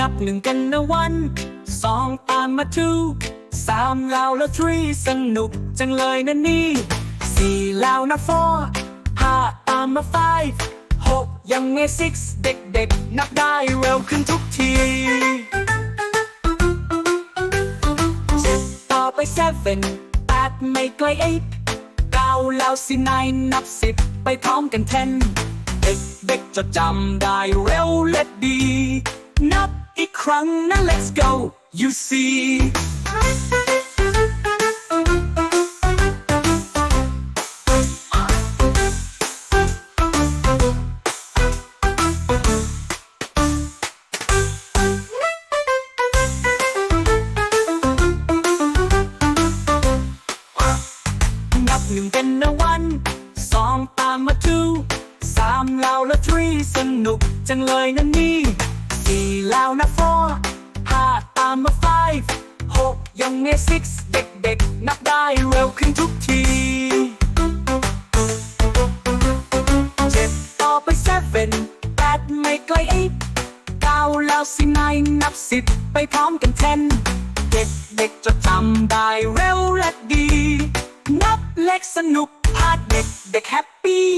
นับหนึ่งกันนะวันสองตามมา two สามแล้วแล้ว three สนุกจังเลยนะนี่สี่แล้วนะ four ห้าตามมา five หกยังไง six เด็กๆ นับได้เร็วขึ้นทุกที ต่อไป seven แปดไม่ไกล eight เก้าแล้วสิ nine นับสิบไปพร้อมกัน ten เด็กๆจะจำได้เร็ว ครั้งนะ let's go you see หนึ่งเป็นนะวันสองตามมา two สามแล้วล้ว three สนุกจังเลยนะนี่สี่แล้วนะ four าตามมา five หกยังไง six เด็กๆ นับได้เร็วขึ้นทุกทีเจ็ดต่อไป seven แปดไม่ไกล eight เก้าแล้วสิ nine นับสิบไปพร้อมกัน ten เด็กๆจะจำได้เร็วและดี นับเล็กสนุกพาเด็กเด็กแฮปปี้